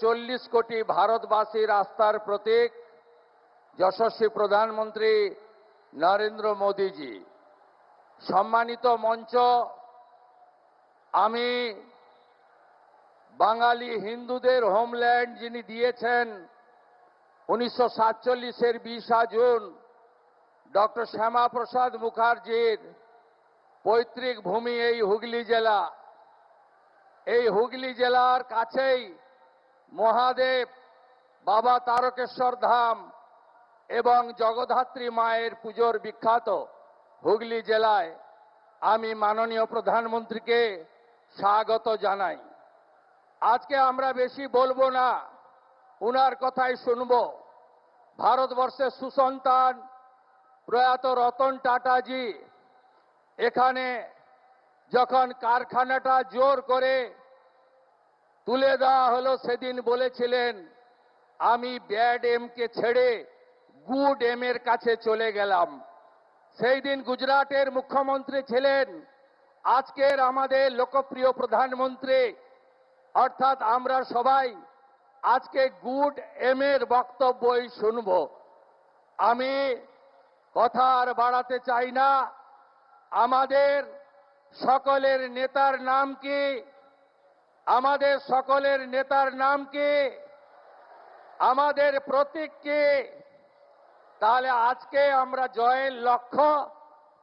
চল্লিশ কোটি ভারতবাসীর আস্থার প্রতীক, যশস্বী প্রধানমন্ত্রী নরেন্দ্র মোদীজি। সম্মানিত মঞ্চ, আমি বাঙালি হিন্দুদের হোমল্যান্ড যিনি দিয়েছেন উনিশশো সাতচল্লিশের বিশা জুন, ডক্টর শ্যামাপ্রসাদ মুখার্জির পৈতৃক ভূমি এই হুগলি জেলা। এই হুগলি জেলার কাছেই মহাদেব, বাবা তারকেশ্বর ধাম এবং জগদ্ধাত্রী মায়ের পুজোর বিখ্যাত হুগলি জেলায় আমি মাননীয় প্রধানমন্ত্রীকে স্বাগত জানাই। আজকে আমরা বেশি বলব না, উনার কথাই শুনব। ভারতবর্ষের সুসন্তান প্রয়াত রতন টাটাজি, এখানে যখন কারখানাটা জোর করে তুলে দেওয়া হলো সেদিন বলেছিলেন, আমি ব্যাড এমকে ছেড়ে গুড এম এর কাছে চলে গেলাম। সেই দিন গুজরাটের মুখ্যমন্ত্রী ছিলেন, আজকের আমাদের লোকপ্রিয় প্রধানমন্ত্রী। অর্থাৎ আমরা সবাই আজকে গুড এম এর বক্তব্যই শুনব। আমি কথা আর বাড়াতে চাই না। আমাদের সকলের নেতার নাম কি? আমাদের সকলের নেতার নাম কি? আমাদের প্রতীক কি? তাহলে আজকে আমরা জয়ের লক্ষ্য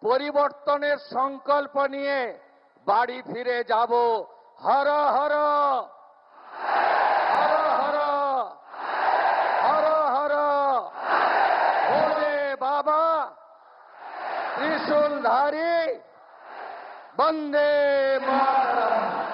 পরিবর্তনের সংকল্প নিয়ে বাড়ি ফিরে যাব। হর হর। হর হর। হর হর। বাবা। ত্রিশূলধারী। বন্দে মাতরম।